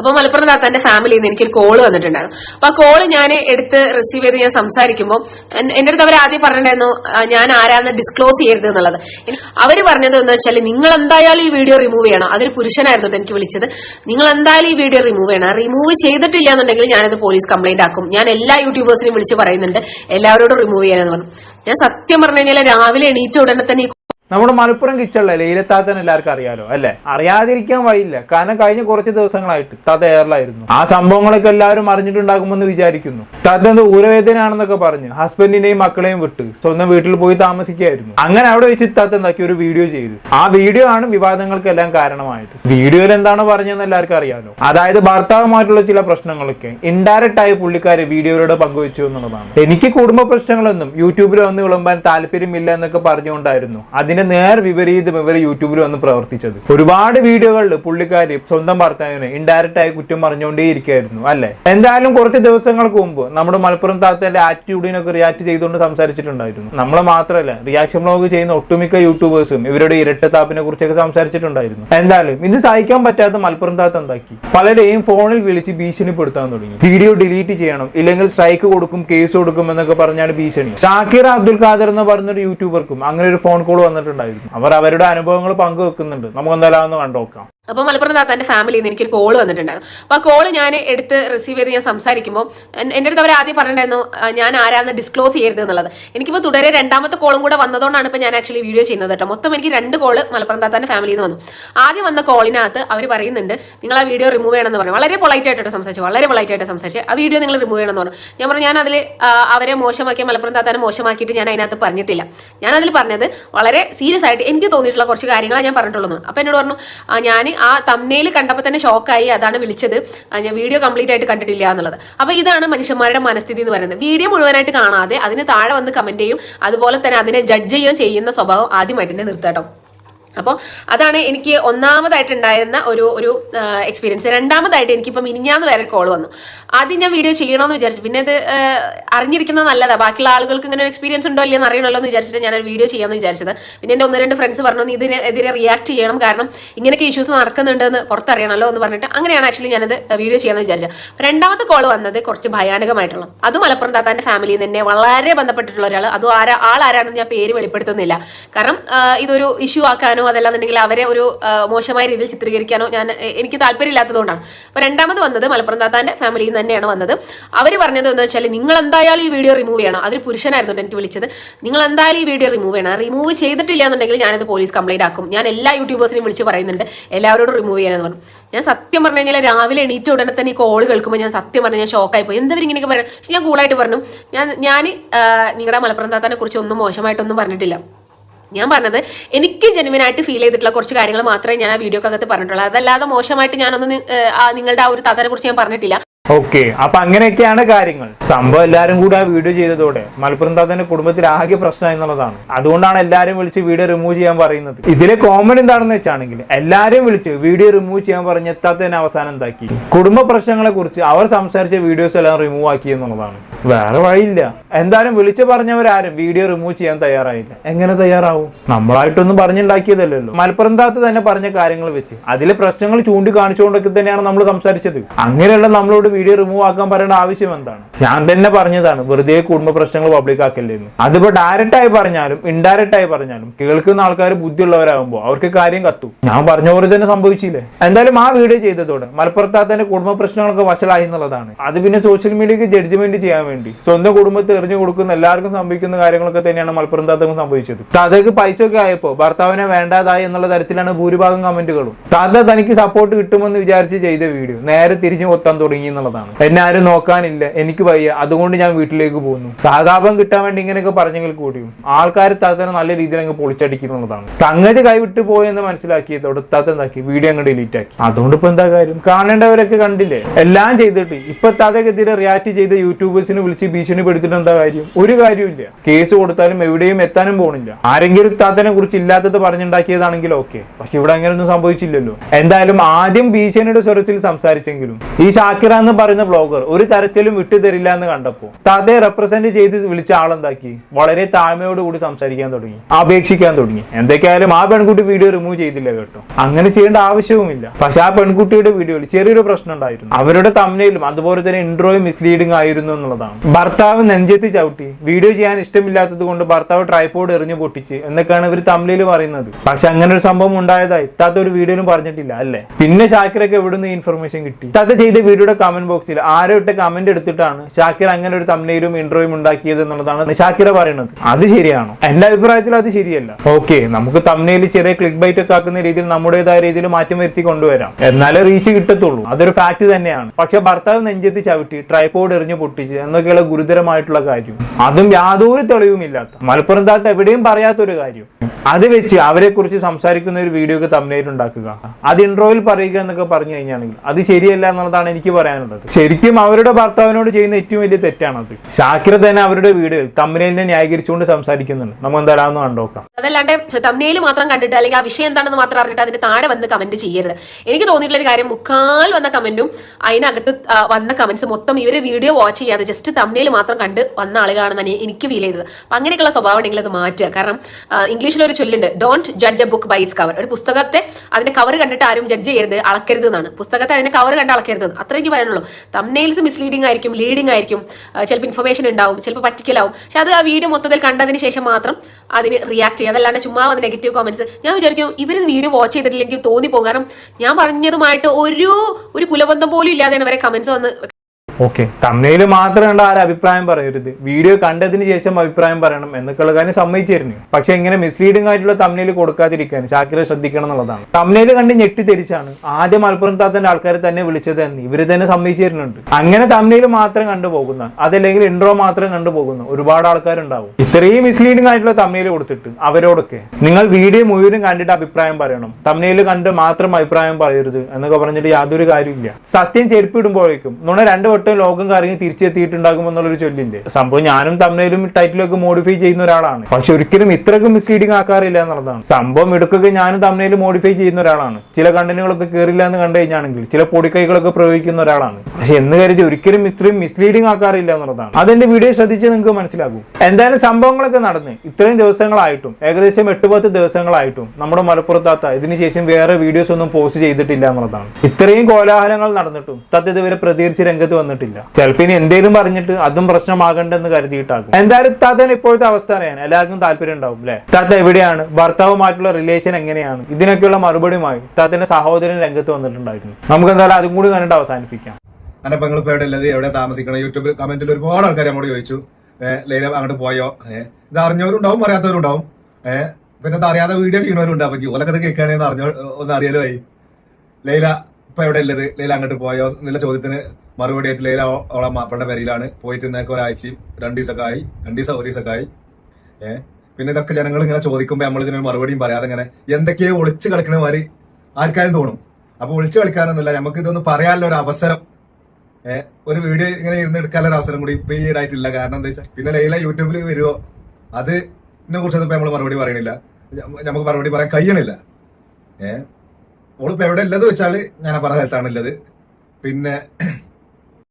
അപ്പൊ മലപ്പുറം താത്താന്റെ ഫാമിലിയിൽ നിന്ന് എനിക്കൊരു കോൾ വന്നിട്ടുണ്ടായിരുന്നു. അപ്പൊ ആ കോൾ ഞാൻ എടുത്ത് റിസീവ് ചെയ്ത് ഞാൻ സംസാരിക്കുമ്പോൾ എന്റെ അടുത്ത് അവർ ആദ്യം പറഞ്ഞിട്ടുണ്ടായിരുന്നു ഞാൻ ആരാന്ന് ഡിസ്ക്ലോസ് ചെയ്യരുത് എന്നുള്ളത്. അവർ പറഞ്ഞത് എന്താ വെച്ചാൽ നിങ്ങൾ എന്തായാലും ഈ വീഡിയോ റിമൂവ് ചെയ്യണം. അതൊരു പുരുഷനായിരുന്നു എനിക്ക് വിളിച്ചത്. നിങ്ങൾ എന്തായാലും ഈ വീഡിയോ റിമൂവ് ചെയ്യണം. റിമൂവ് ചെയ്തിട്ടില്ല എന്നുണ്ടെങ്കിൽ ഞാനത് പോലീസ് കംപ്ലൈന്റ് ആക്കും. ഞാൻ എല്ലാ യൂട്യൂബേഴ്സിനും വിളിച്ച് പറയുന്നുണ്ട് എല്ലാവരോടും റിമൂവ് ചെയ്യാനെന്ന് പറഞ്ഞു. ഞാൻ സത്യം പറഞ്ഞു കഴിഞ്ഞാൽ രാവിലെ എണീറ്റ ഉടനെ തന്നെ നമ്മുടെ മലപ്പുറം കിച്ചണിലെ ലൈലത്താത്തൻ എല്ലാവർക്കും അറിയാലോ അല്ലെ? അറിയാതിരിക്കാൻ വഴിയില്ല. കാരണം കഴിഞ്ഞ കുറച്ച് ദിവസങ്ങളായിട്ട് തത് എയറിലായിരുന്നു ആ സംഭവങ്ങളൊക്കെ എല്ലാവരും അറിഞ്ഞിട്ടുണ്ടാകുമെന്ന് വിചാരിക്കുന്നു. തത് എന്ത് ഊരവേദനയാണെന്നൊക്കെ പറഞ്ഞ് ഹസ്ബൻഡിനെയും മക്കളെയും വിട്ട് സ്വന്തം വീട്ടിൽ പോയി താമസിക്കുകയായിരുന്നു. അങ്ങനെ അവിടെ വെച്ച് തത്ത് എന്താക്കി ഒരു വീഡിയോ ചെയ്തു. ആ വീഡിയോ ആണ് വിവാദങ്ങൾക്കെല്ലാം കാരണമായത്. വീഡിയോയിൽ എന്താണ് പറഞ്ഞതെന്ന് എല്ലാവർക്കും അറിയാലോ. അതായത് ഭർത്താവുമായിട്ടുള്ള ചില പ്രശ്നങ്ങളൊക്കെ ഇൻഡയറക്റ്റ് ആയി പുള്ളിക്കാര് വീഡിയോയിലൂടെ പങ്കുവച്ചു എന്നുള്ളതാണ്. എനിക്ക് കുടുംബ പ്രശ്നങ്ങളൊന്നും യൂട്യൂബിൽ വന്ന് വിളമ്പാൻ താല്പര്യമില്ല എന്നൊക്കെ പറഞ്ഞുകൊണ്ടായിരുന്നു. അതിന്റെ നേർ വിപരീതം ഇവർ യൂട്യൂബിൽ വന്ന് പ്രവർത്തിച്ചത്. ഒരുപാട് വീഡിയോകളിൽ പുള്ളിക്കാരി സ്വന്തം ഭർത്താവിനെ ഇൻഡയറക്റ്റ് ആയി കുറ്റം പറഞ്ഞുകൊണ്ടേയിരിക്കുകയായിരുന്നു അല്ലെ? എന്തായാലും കുറച്ച് ദിവസങ്ങൾക്ക് മുമ്പ് നമ്മുടെ മലപ്പുറം താത്തന്റെ ആറ്റിറ്റ്യൂഡിനൊക്കെ റിയാക്ട് ചെയ്തുകൊണ്ട് സംസാരിച്ചിട്ടുണ്ടായിരുന്നു. നമ്മൾ മാത്രമല്ല റിയാക്ഷൻ ബ്ലോഗ് ചെയ്യുന്ന ഒട്ടുമിക്ക യൂട്യൂബേഴ്സും ഇവരുടെ ഇരട്ടത്താപ്പിനെ കുറിച്ചൊക്കെ സംസാരിച്ചിട്ടുണ്ടായിരുന്നു. എന്തായാലും ഇത് സഹിക്കാൻ പറ്റാത്ത മലപ്പുറം താത്ത എന്താക്കി? പലരെയും ഫോണിൽ വിളിച്ച് ഭീഷണിപ്പെടുത്താൻ തുടങ്ങി. വീഡിയോ ഡിലീറ്റ് ചെയ്യണം ഇല്ലെങ്കിൽ സ്ട്രൈക്ക് കൊടുക്കും കേസ് കൊടുക്കും എന്നൊക്കെ പറഞ്ഞാണ് ഭീഷണി. ഷാക്കിർ അബ്ദുൽ ഖാദർ എന്ന് പറഞ്ഞൊരു യൂട്യൂബർക്കും അങ്ങനെ ഒരു ഫോൺ കോൾ വന്നിട്ടുണ്ടായിരുന്നു അവർ അവരുടെ അനുഭവങ്ങൾ പങ്കുവെക്കുന്നുണ്ട്. നമുക്ക് എന്തായാലും ഒന്ന് കണ്ടുനോക്കാം അപ്പൊ മലപ്പുറം താത്താന്റെ ഫാമിലിയിൽ നിന്ന് എനിക്കൊരു കോൾ വന്നിട്ടുണ്ടായിരുന്നു. അപ്പോൾ ആ കോൾ ഞാൻ എടുത്ത് റിസീവ് ചെയ്ത് ഞാൻ സംസാരിക്കുമ്പോൾ എന്റെ അടുത്ത് അവർ ആദ്യം പറഞ്ഞിട്ടുണ്ടായിരുന്നു ഞാൻ ആരാന്ന് ഡിസ്ക്ലോസ് ചെയ്യരുത് എന്നുള്ളത്. എനിക്കിപ്പോൾ തുടരെ രണ്ടാമത്തെ കോളും കൂടെ വന്നതുകൊണ്ടാണ് ഇപ്പൊ ഞാൻ ആക്ച്വലി വീഡിയോ ചെയ്യുന്നത് കേട്ടോ. മൊത്തം എനിക്ക് രണ്ട് കോൾ മലപ്പുറം താത്താന്റെ ഫാമിലിയിൽ നിന്ന് വന്നു. ആദ്യം വന്ന കോളിനകത്ത് അവർ പറയുന്നുണ്ട് നിങ്ങൾ ആ വീഡിയോ റിമൂവ് ചെയ്യണമെന്ന് പറഞ്ഞു. വളരെ പൊളൈറ്റ് ആയിട്ട് സംസാരിച്ചു വളരെ പൊളൈറ്റ് ആയിട്ട് സംസാരിച്ച് ആ വീഡിയോ നിങ്ങൾ റിമൂവ് ചെയ്യണമെന്ന് പറഞ്ഞു. ഞാൻ പറഞ്ഞു ഞാൻ അതിൽ അവരെ മോശമാക്കിയ മലപ്പുറം താത്താനെ മോശമാക്കിയിട്ട് ഞാൻ അതിനകത്ത് പറഞ്ഞിട്ടില്ല. ഞാൻ പറഞ്ഞത് വളരെ സീരിയസ് ആയിട്ട് എനിക്ക് തോന്നിയിട്ടുള്ള കുറച്ച് കാര്യങ്ങളാണ് ഞാൻ പറഞ്ഞിട്ടുള്ളൂ അപ്പോൾ എന്നോട് പറഞ്ഞു ഞാൻ ആ തമ്മനയിൽ കണ്ടപ്പോൾ തന്നെ ഷോക്കായി അതാണ് വിളിച്ചത്. ഞാൻ വീഡിയോ കംപ്ലീറ്റ് ആയിട്ട് കണ്ടിട്ടില്ല എന്നുള്ളത്. അപ്പോൾ ഇതാണ് മനുഷ്യന്മാരുടെ മനസ്ഥിതി എന്ന് പറയുന്നത്. വീഡിയോ മുഴുവനായിട്ട് കാണാതെ അതിന് താഴെ വന്ന് കമന്റ് ചെയ്യും. അതുപോലെ തന്നെ അതിനെ ജഡ്ജ് ചെയ്യുകയും ചെയ്യുന്ന സ്വഭാവം ആദ്യമായിട്ട് തന്നെ നിർത്തട്ടോ. അപ്പോൾ അതാണ് എനിക്ക് ഒന്നാമതായിട്ടുണ്ടായിരുന്ന ഒരു ഒരു എക്സ്പീരിയൻസ് രണ്ടാമതായിട്ട് എനിക്കിപ്പോൾ മിനിഞ്ഞാന്ന് വേറെ കോൾ വന്നു. ആദ്യം ഞാൻ വീഡിയോ ചെയ്യണമെന്ന് വിചാരിച്ചു. പിന്നെ അത് അറിഞ്ഞിരിക്കുന്നത് നല്ലതാണ് ബാക്കിയുള്ള ആളുകൾക്ക് ഇങ്ങനെ ഒരു എക്സ്പീരിയൻസ് ഉണ്ടോ ഇല്ലെന്ന് അറിയണമല്ലോ എന്ന് വിചാരിച്ചിട്ട് ഞാനൊരു വീഡിയോ ചെയ്യാമെന്ന് വിചാരിച്ചത്. പിന്നെ എന്റെ ഒന്ന് രണ്ട് ഫ്രണ്ട്സ് പറഞ്ഞു നീ ഇതിനെതിരെ റിയാക്ട് ചെയ്യണം. കാരണം ഇങ്ങനെയൊക്കെ ഇഷ്യൂസ് നടക്കുന്നുണ്ടെന്ന് പുറത്തറിയണമല്ലോ എന്ന് പറഞ്ഞിട്ട് അങ്ങനെയാണ് ആക്ച്വലി ഞാനത് വീഡിയോ ചെയ്യാമെന്ന് വിചാരിച്ചത്. രണ്ടാമത്തെ കോൾ വന്നത് കുറച്ച് ഭയാനകമായിട്ടുള്ള അത് മലപ്പുറം താത്താന്റെ ഫാമിലിയിൽ നിന്ന് തന്നെ വളരെ ബന്ധപ്പെട്ടിട്ടുള്ള ഒരാൾ അതും ആരാ ആളാരാണെന്ന് ഞാൻ പേര് വെളിപ്പെടുത്തുന്നില്ല. കാരണം ഇതൊരു ഇഷ്യൂ ആക്കാനോ അതല്ലാന്നുണ്ടെങ്കിൽ അവരെ ഒരു മോശമായ രീതിയിൽ ചിത്രീകരിക്കാനോ ഞാൻ എനിക്ക് താല്പര്യമില്ലാത്തതുകൊണ്ടാണ്. അപ്പൊ രണ്ടാമത് വന്നത് മലപ്പുറം താത്താന്റെ ഫാമിലിയിൽ നിന്ന് തന്നെയാണ് വന്നത്. അവർ പറഞ്ഞത് എന്താ വെച്ചാൽ നിങ്ങൾ എന്തായാലും ഈ വീഡിയോ റിമൂവ് ചെയ്യണം. അതൊരു പുരുഷനായിരുന്നു എനിക്ക് വിളിച്ചത്. നിങ്ങൾ എന്തായാലും ഈ വീഡിയോ റിമൂവ് ചെയ്യണം. റിമൂവ് ചെയ്തിട്ടില്ല എന്നുണ്ടെങ്കിൽ ഞാനത് പോലീസ് കംപ്ലൈന്റ് ആക്കും. ഞാൻ എല്ലാ യൂട്യൂബേഴ്സിനും വിളിച്ച് പറയുന്നുണ്ട് എല്ലാവരോടും റിമൂവ് ചെയ്യാനെന്ന് പറഞ്ഞു. ഞാൻ സത്യം പറഞ്ഞു കഴിഞ്ഞാൽ രാവിലെ എണീറ്റ ഉടനെ തന്നെ ഈ കോൾ കേൾക്കുമ്പോൾ ഞാൻ സത്യം പറഞ്ഞു ഞാൻ ഷോക്കായി പോയി. എന്താ ഇങ്ങനെയൊക്കെ പറയാം പക്ഷെ ഞാൻ കൂളായിട്ട് പറഞ്ഞു. ഞാൻ ഞാൻ നിങ്ങളുടെ മലപ്പുറം താത്താനെ കുറിച്ച് ഒന്നും മോശമായിട്ടൊന്നും പറഞ്ഞിട്ടില്ല. ഞാൻ പറഞ്ഞത് എനിക്ക് ജെനുവിനായിട്ട് ഫീൽ ചെയ്തിട്ടുള്ള കുറച്ച് കാര്യങ്ങൾ മാത്രമേ ഞാൻ ആ വീഡിയോക്കകത്ത് പറഞ്ഞിട്ടുള്ളൂ. അതല്ലാതെ മോശമായിട്ട് ഞാനൊന്നും നിങ്ങളുടെ ആ ഒരു താത്തനെ കുറിച്ച് ഞാൻ പറഞ്ഞിട്ടില്ല. ഓക്കെ അപ്പൊ അങ്ങനെയൊക്കെയാണ് കാര്യങ്ങൾ. സംഭവം എല്ലാരും കൂടെ ആ വീഡിയോ ചെയ്തതോടെ മലപ്പുറം താത്തന്റെ കുടുംബത്തിൽ ആകെ പ്രശ്നം എന്നുള്ളതാണ്. അതുകൊണ്ടാണ് എല്ലാരും വിളിച്ച് വീഡിയോ റിമൂവ് ചെയ്യാൻ പറയുന്നത്. ഇതിലെ കോമൺ എന്താണെന്ന് വെച്ചാണെങ്കിൽ എല്ലാരും വിളിച്ച് വീഡിയോ റിമൂവ് ചെയ്യാൻ പറഞ്ഞ എത്താത്തതിന് അവസാനം എന്താക്കി? കുടുംബ പ്രശ്നങ്ങളെ കുറിച്ച് അവർ സംസാരിച്ച വീഡിയോസ് എല്ലാം റിമൂവ് ആക്കി എന്നുള്ളതാണ്. വേറെ വഴിയില്ല. എന്തായാലും വിളിച്ചു പറഞ്ഞവരാരും വീഡിയോ റിമൂവ് ചെയ്യാൻ തയ്യാറായില്ല. എങ്ങനെ തയ്യാറാവും? നമ്മളായിട്ടൊന്നും പറഞ്ഞുണ്ടാക്കിയതല്ലല്ലോ. മലപ്പുറം താത്ത തന്നെ പറഞ്ഞ കാര്യങ്ങൾ വെച്ച് അതിലെ പ്രശ്നങ്ങൾ ചൂണ്ടിക്കാണിച്ചുകൊണ്ടൊക്കെ തന്നെയാണ് നമ്മൾ സംസാരിച്ചത്. അങ്ങനെയുള്ള നമ്മളോട് വീഡിയോ റിമൂവ് ആക്കാൻ പറയേണ്ട ആവശ്യം എന്താണ്? ഞാൻ തന്നെ പറഞ്ഞതാണ് വെറുതെ കുടുംബ പ്രശ്നങ്ങൾ പബ്ലിക് ആക്കല്ലേന്ന്. അതിപ്പോ ഡയറക്റ്റ് ആയി പറഞ്ഞാലും ഇൻഡയറക്റ്റ് ആയി പറഞ്ഞാലും കേൾക്കുന്ന ആൾക്കാർ ബുദ്ധിയുള്ളവരാകുമ്പോൾ അവർക്ക് കാര്യം കത്തു. ഞാൻ പറഞ്ഞ പോലെ തന്നെ സംഭവിച്ചില്ലേ? എന്തായാലും ആ വീഡിയോ ചെയ്തതോടെ മലപ്പുറത്താത്തന്റെ കുടുംബ പ്രശ്നങ്ങളൊക്കെ വഷളായി എന്നുള്ളതാണ്. അത് പിന്നെ സോഷ്യൽ മീഡിയക്ക് ജഡ്ജ്മെന്റ് ചെയ്യാൻ വേണ്ടി സ്വന്തം കുടുംബത്തെ എറിഞ്ഞു കൊടുക്കുന്ന എല്ലാവർക്കും സംഭവിക്കുന്ന കാര്യങ്ങളൊക്കെ തന്നെയാണ് മലപ്പുറം താത്തക്കും സംഭവിച്ചത്. താതക്ക് പൈസ ഒക്കെ ആയപ്പോ ഭർത്താവിനെ വേണ്ടാതായി എന്നുള്ള തരത്തിലാണ് ഭൂരിഭാഗം കമന്റുകളും താത്ത തനിക്ക് സപ്പോർട്ട് കിട്ടുമെന്ന് വിചാരിച്ച് ചെയ്ത വീഡിയോ നേരെ തിരിഞ്ഞു കൊത്താൻ തുടങ്ങി എന്നുള്ളതാണ്. എന്നെ ആരും നോക്കാനില്ല. എനിക്ക് വയ്യ. അതുകൊണ്ട് ഞാൻ വീട്ടിലേക്ക് പോകുന്നു. സഹതാപം കിട്ടാൻ വേണ്ടി ഇങ്ങനെയൊക്കെ പറഞ്ഞെങ്കിൽ കൂടിയും ആൾക്കാർ താത്തനെ നല്ല രീതിയിൽ അങ്ങ് പൊളിച്ചടിക്കുന്നുള്ളതാണ് സംഗതി കൈവിട്ട് പോയെന്ന് മനസ്സിലാക്കിയതോട് താത്ത എന്താക്കി? വീഡിയോ അങ്ങ് ഡിലീറ്റ് ആക്കി. അതുകൊണ്ട് ഇപ്പൊ എന്താ കാര്യം? കാണേണ്ടവരൊക്കെ കണ്ടില്ലേ? എല്ലാം ചെയ്തിട്ട് ഇപ്പൊ താത്തക്കെതിരെ റിയാക്ട് ചെയ്ത യൂട്യൂബേഴ്സിനെ വിളിച്ച് ഭീഷണിപ്പെടുത്തിട്ട് എന്താ കാര്യം? ഒരു കാര്യമില്ല കേസ് കൊടുത്താലും എവിടെയും എത്താനും പോണില്ല. ആരെങ്കിലും താത്തനെ കുറിച്ച് ഇല്ലാത്തത് പറഞ്ഞുണ്ടാക്കിയതാണെങ്കിൽ ഓക്കെ. പക്ഷെ ഇവിടെ അങ്ങനെയൊന്നും സംഭവിച്ചില്ലല്ലോ. എന്തായാലും ആദ്യം ഭീഷണിയുടെ സ്വരത്തിൽ സംസാരിച്ചെങ്കിലും ഈ ഷാക്കിറ എന്ന് എന്ന് പറയുന്ന ബ്ലോഗർ ഒരു തരത്തിലും വിട്ടുതരില്ല എന്ന് കണ്ടപ്പോൾ തതേ റെപ്രസെന്റ് ചെയ്ത് വിളിച്ച ആളെന്താക്കി? വളരെ താഴ്മയോടുകൂടി സംസാരിക്കാൻ തുടങ്ങി. അപേക്ഷിക്കാൻ തുടങ്ങി. എന്തൊക്കെയായാലും ആ പെൺകുട്ടി വീഡിയോ റിമൂവ് ചെയ്തില്ല കേട്ടോ. അങ്ങനെ ചെയ്യേണ്ട ആവശ്യവുമില്ല. പക്ഷെ ആ പെൺകുട്ടിയുടെ വീഡിയോയിൽ ചെറിയൊരു പ്രശ്നം ഉണ്ടായിരുന്നു. അവരുടെ തമ്മിലും അതുപോലെ തന്നെ ഇൻട്രോയും മിസ്ലീഡിംഗ് ആയിരുന്നു എന്നുള്ളതാണ്. ഭർത്താവ് നെഞ്ചെത്തി ചവിട്ടി. വീഡിയോ ചെയ്യാൻ ഇഷ്ടമില്ലാത്തത് കൊണ്ട് ഭർത്താവ് ട്രൈപോഡ് എറിഞ്ഞു പൊട്ടിച്ച് എന്നൊക്കെയാണ് ഇവർ തമ്മിൽ പറയുന്നത്. പക്ഷെ അങ്ങനെ ഒരു സംഭവം ഉണ്ടായതായി. ഇത്താത്ത ഒരു വീഡിയോയിലും പറഞ്ഞിട്ടില്ല അല്ലേ? പിന്നെ ഷാക്കിറൊക്കെ എവിടുന്ന് ഇൻഫർമേഷൻ കിട്ടി? താത്ത ചെയ്ത വീഡിയോയുടെ കമന്റ് ബോക്സിൽ ആരോ ഇട്ട് കമന്റ് എടുത്തിട്ടാണ് ഷാക്കിർ അങ്ങനെ ഒരു തമ്മിലും ഇൻട്രോയും ഉണ്ടാക്കിയത് എന്നുള്ളതാണ് ഷാക്കിറ പറയുന്നത്. അത് ശരിയാണോ? എന്റെ അഭിപ്രായത്തിൽ അത് ശരിയല്ല. ഓക്കെ നമുക്ക് തമ്മിൽ ചെറിയ ക്ലിക്ക് ബൈറ്റ് ഒക്കെ ആക്കുന്ന രീതിയിൽ നമ്മുടേതായ രീതിയിൽ മാറ്റം വരുത്തി കൊണ്ടുവരാം. എന്നാലേ റീച്ച് കിട്ടത്തുള്ളൂ. അതൊരു ഫാക്ട് തന്നെയാണ്. പക്ഷെ ഭർത്താവ് നെഞ്ചെത്തി ചവിട്ടി ട്രൈപോഡ് എറിഞ്ഞു പൊട്ടിച്ച് എന്നൊക്കെയുള്ള ഗുരുതരമായിട്ടുള്ള കാര്യം. അതും യാതൊരു തെളിവുമില്ലാത്ത. മലപ്പുറം താത്ത എവിടെയും പറയാത്തൊരു കാര്യം. അത് വെച്ച് അവരെ കുറിച്ച് സംസാരിക്കുന്ന ഒരു വീഡിയോ ഒക്കെ ഉണ്ടാക്കുക. അത് ഇൻട്രോയിൽ പറയുക എന്നൊക്കെ പറഞ്ഞു കഴിഞ്ഞാണെങ്കിൽ അത് ശരിയല്ല എന്നുള്ളതാണ് എനിക്ക് പറയാനുള്ളത്. ശരിക്കും അവരുടെ ഭർത്താവിനോട് ചെയ്യുന്ന ഏറ്റവും വലിയ തെറ്റാണത്. ഷാക്കിർ തന്നെ അവരുടെ വീഡിയോയിൽ തമ്മിലിനെ ന്യായീകരിച്ചുകൊണ്ട് സംസാരിക്കുന്നുണ്ട്. നമുക്ക് എന്തായാലും കണ്ടോക്കാം അതല്ലാണ്ട് തമ്മിലേൽ മാത്രം കണ്ടിട്ട് അല്ലെങ്കിൽ ആ വിഷയം എന്താണെന്ന് മാത്രം അറിഞ്ഞിട്ട് അതിന്റെ താഴെ വന്ന് കമന്റ് ചെയ്യരുത്. എനിക്ക് തോന്നിയിട്ടുള്ള ഒരു കാര്യം മുക്കാൽ വന്ന കമന്റും അതിനകത്ത് വന്ന കമന്റ്സ് മൊത്തം ഇവർ വീഡിയോ വാച്ച് ചെയ്യാതെ ജസ്റ്റ് തമ്മിലേൽ മാത്രം കണ്ട് വന്ന ആളുകളാണെന്നാണ് എനിക്ക് ഫീൽ ചെയ്തത്. അങ്ങനെയൊക്കെയുള്ള സ്വഭാവം ഉണ്ടെങ്കിൽ അത് മാറ്റുക. കാരണം ഇംഗ്ലീഷിൽ ഒരു ചൊല്ലുണ്ട് don't judge a book by its cover ഒരു പുസ്തകത്തെ അതിന്റെ കവർ കണ്ടിട്ട് ആരും ജഡ്ജ് ചെയ്യരുത് അളക്കരുത് എന്നാണ്. പുസ്തകത്തെ അതിന്റെ കവർ കണ്ട് അളക്കരുത് അത്രയ്ക്ക് പറയാനുള്ളൂ. തമ്നെയിൽസ് മിസ്ലീഡിംഗ് ആയിരിക്കും ലീഡിംഗ് ആയിരിക്കും. ചിലപ്പോൾ ഇൻഫർമേഷൻ ഉണ്ടാവും ചിലപ്പോൾ പറ്റിക്കലാവും. പക്ഷെ അത് ആ വീഡിയോ മൊത്തത്തിൽ കണ്ടതിന് ശേഷം മാത്രം അതിന് റിയാക്ട് ചെയ്യുക. അതല്ലാണ്ട് ചുമ്മാ വന്ന് നെഗറ്റീവ് കോമന്റ്സ് ഞാൻ വിചാരിക്കും ഇവർ വീഡിയോ വാച്ച് ചെയ്തിട്ടില്ലെങ്കിൽ തോന്നിപ്പോകും കാരണം ഞാൻ പറഞ്ഞതുമായിട്ട് ഒരു ഒരു കുലബന്ധം പോലും ഇല്ലാതെയാണ് വരെ കമന്റ്സ് വന്ന് ഓക്കെ തമ്മിൽ മാത്രം കണ്ട ആരും അഭിപ്രായം പറയരുത്. വീഡിയോ കണ്ടതിന് ശേഷം അഭിപ്രായം പറയണം എന്നൊക്കെയുള്ള കാര്യം സമ്മതിച്ചിരുന്നു. പക്ഷെ ഇങ്ങനെ മിസ്ലീഡിംഗ് ആയിട്ടുള്ള തമ്മിൽ കൊടുക്കാതിരിക്കാൻ ചാക്കിൽ ശ്രദ്ധിക്കണം എന്നുള്ളതാണ്. തമ്മിൽ കണ്ട് ഞെട്ടിത്തെരിച്ചാണ് ആദ്യം മലപ്പുറം താത്തന്റെ ആൾക്കാരെ തന്നെ വിളിച്ചത് എന്ന് ഇവർ തന്നെ സമ്മതിച്ചിരുന്നുണ്ട്. അങ്ങനെ തമ്മിൽ മാത്രം കണ്ടുപോകുന്ന അതല്ലെങ്കിൽ ഇൻട്രോ മാത്രം കണ്ടുപോകുന്ന ഒരുപാട് ആൾക്കാരുണ്ടാവും. ഇത്രയും മിസ്ലീഡിംഗ് ആയിട്ടുള്ള തമ്മിൽ കൊടുത്തിട്ട് അവരോടൊക്കെ നിങ്ങൾ വീഡിയോ മുഴുവനും കണ്ടിട്ട് അഭിപ്രായം പറയണം. തമ്മിൽ കണ്ട് മാത്രം അഭിപ്രായം പറയരുത് എന്നൊക്കെ പറഞ്ഞിട്ട് യാതൊരു കാര്യമില്ല സത്യം ചെരുപ്പിടുമ്പോഴേക്കും നുണ രണ്ടു വട്ടം ലോകം കറങ്ങി തിരിച്ചെത്തിയിട്ടുണ്ടാകും എന്നുള്ളൊരു ചൊല്ലില്ലേ? സംഭവം ഞാനും തമ്മിലും ടൈറ്റിലൊക്കെ മോഡിഫൈ ചെയ്യുന്ന ഒരാളാണ്. പക്ഷെ ഒരിക്കലും ഇത്രക്കും മിസ്ലീഡിങ് ആക്കാറില്ല എന്നുള്ളതാണ്. സംഭവം എടുക്കുക ഞാനും തമ്മിലും മോഡിഫൈ ചെയ്യുന്ന ഒരാളാണ്. ചില കണ്ടന്റുകളൊക്കെ കയറില്ല എന്ന് കണ്ടു കഴിഞ്ഞാണെങ്കിൽ ചില പൊടിക്കൈകളൊക്കെ പ്രയോഗിക്കുന്ന ഒരാളാണ്. പക്ഷെ എന്ന് കരുതി ഒരിക്കലും ഇത്രയും മിസ്ലീഡിങ് ആക്കാറില്ല എന്നുള്ളതാണ്. അതെന്റെ വീഡിയോ ശ്രദ്ധിച്ച് നിങ്ങൾക്ക് മനസ്സിലാകും. എന്തായാലും സംഭവങ്ങളൊക്കെ നടന്ന് ഇത്രയും ദിവസങ്ങളായിട്ടും ഏകദേശം എട്ട് പത്ത് ദിവസങ്ങളായിട്ടും നമ്മുടെ മലപ്പുറത്താത്ത ഇതിനുശേഷം വേറെ വീഡിയോസ് ഒന്നും പോസ്റ്റ് ചെയ്തിട്ടില്ല എന്നുള്ളതാണ്. ഇത്രയും കോലാഹലങ്ങൾ നടന്നിട്ടും ഇതുവരെ പ്രതികരിച്ച് രംഗത്ത് വന്നിട്ടില്ല. ചിലപ്പോൾ ഇനി എന്തേലും പറഞ്ഞിട്ട് അതും പ്രശ്നമാകണ്ടെന്ന് കരുതിയിട്ടാകും. എന്തായാലും താത്തന് ഇപ്പോഴത്തെ അവസ്ഥ അറിയാൻ എല്ലാവർക്കും താല്പര്യം ഉണ്ടാവും അല്ലെ? താത്ത എവിടെയാണ്? ഭർത്താവുമായിട്ടുള്ള റിലേഷൻ എങ്ങനെയാണ്? ഇതിനൊക്കെയുള്ള മറുപടിയുമായി താത്തന്റെ സഹോദരൻ രംഗത്ത് വന്നിട്ടുണ്ടായിരുന്നു. നമുക്ക് എന്തായാലും അതും കൂടി കണ്ടിട്ട് അവസാനിപ്പിക്കാം. അങ്ങനെ ഇപ്പൊ ഇപ്പൊ എവിടെ എവിടെ താമസിക്കണം? യൂട്യൂബിൽ കമന്റിൽ ഒരുപാട് ആൾക്കാർ നമ്മോട് ചോദിച്ചു. ലൈല അങ്ങോട്ട് പോയോ? ഇത് അറിഞ്ഞവരുണ്ടാവും അറിയാത്തവരുണ്ടാവും ഏഹ് പിന്നെ അറിയാതെ വീഡിയോ ചെയ്യണവരുണ്ടാവും ഓലൊക്കെ കേൾക്കുകയാണെങ്കിൽ അറിഞ്ഞോ ഒന്ന് അറിയാലോ ആയി. ലൈല ഇപ്പൊ എവിടെ ഉള്ളത് ലൈല അങ്ങോട്ട് പോയോ? എന്നുള്ള ചോദ്യത്തിന് മറുപടി ആയിട്ട് ലൈല അവളെ മാപ്പിളുടെ പേരിലാണ്. പോയിട്ട് ഇന്നേക്ക് ഒരാഴ്ചയും രണ്ട് ദിവസമൊക്കെ ആയി. രണ്ട് ദിവസം ഒരു ദിവസമൊക്കെ ആയി. ഏഹ് പിന്നെ ഇതൊക്കെ ജനങ്ങൾ ഇങ്ങനെ ചോദിക്കുമ്പോൾ നമ്മൾ ഇതിനൊരു മറുപടിയും പറയാതെ ഇങ്ങനെ എന്തൊക്കെയോ ഒളിച്ച് കളിക്കണ മാതിരി ആർക്കാരും തോന്നും. അപ്പൊ ഒളിച്ച് കളിക്കാനൊന്നുമില്ല. നമുക്ക് ഇതൊന്ന് പറയാനുള്ള ഒരു അവസരം ഒരു വീഡിയോ ഇങ്ങനെ ഇരുന്ന് എടുക്കാനുള്ള അവസരം കൂടി ഇപ്പൊ ഈ ഈടായിട്ടില്ല. കാരണം എന്താ വെച്ചാൽ പിന്നെ ലൈല യൂട്യൂബിൽ വരുമോ അതിനെ കുറിച്ചൊന്നും നമ്മൾ മറുപടി പറയണില്ല. നമുക്ക് മറുപടി പറയാൻ കഴിയണില്ല. ഏഹ് ഓളിപ്പോ എവിടെ ഉള്ളത് വെച്ചാൽ ഞാൻ പറഞ്ഞ സ്ഥലത്താണ് ഉള്ളത് പിന്നെ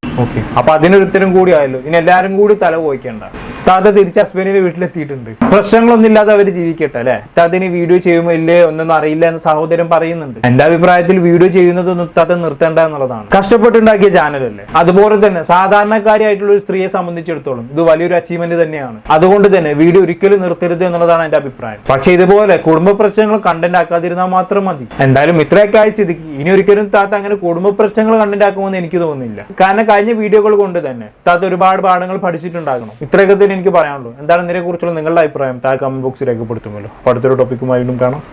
ഓക്കെ അപ്പൊ അതിനൊരുത്തരും കൂടി ആയല്ലോ. ഇനി എല്ലാരും കൂടി തല പോയിക്കണ്ട. താത്ത തിരിച്ച് ഹസ്ബൻഡിന്റെ വീട്ടിലെത്തിയിട്ടുണ്ട്. പ്രശ്നങ്ങളൊന്നും ഇല്ലാതെ അവർ ജീവിക്കട്ടെ അല്ലെ? താത്തിന് വീഡിയോ ചെയ്യുമോ ഇല്ലേ ഒന്നൊന്നും അറിയില്ല എന്ന് സഹോദരൻ പറയുന്നുണ്ട്. എന്റെ അഭിപ്രായത്തിൽ വീഡിയോ ചെയ്യുന്നതൊന്നും താത്ത നിർത്തേണ്ട എന്നുള്ളതാണ്. കഷ്ടപ്പെട്ടുണ്ടാക്കിയ ചാനലല്ലേ അതുപോലെ തന്നെ സാധാരണക്കാരിയായിട്ടുള്ള ഒരു സ്ത്രീയെ സംബന്ധിച്ചിടത്തോളം ഇത് വലിയൊരു അച്ചീവ്മെന്റ് തന്നെയാണ്. അതുകൊണ്ട് തന്നെ വീഡിയോ ഒരിക്കലും നിർത്തരുത് എന്നുള്ളതാണ് എന്റെ അഭിപ്രായം. പക്ഷെ ഇതുപോലെ കുടുംബ പ്രശ്നങ്ങൾ കണ്ടന്റ് ആക്കാതിരുന്നാൽ മാത്രം മതി. എന്തായാലും ഇത്രയൊക്കെ ആയ ഇനി ഒരിക്കലും താത്ത അങ്ങനെ കുടുംബ പ്രശ്നങ്ങൾ കണ്ടന്റ് ആക്കുമെന്ന് എനിക്ക് തോന്നുന്നില്ല. കാരണം കഴിഞ്ഞ വീഡിയോകൾ കൊണ്ട് തന്നെ താത്ത ഒരുപാട് പാഠങ്ങൾ പഠിച്ചിട്ടുണ്ടാകണം. ഇത്രയൊക്കെ എനിക്ക് പറയാനുള്ളൂ. എന്താണ് ഇതിനെക്കുറിച്ചുള്ള നിങ്ങളുടെ അഭിപ്രായം? താഴെ കമന്റ് ബോക്സിൽ രേഖപ്പെടുത്തുമല്ലോ. അപ്പോൾ അടുത്തൊരു ടോപ്പിക്കുമായി വീണ്ടും കാണാം.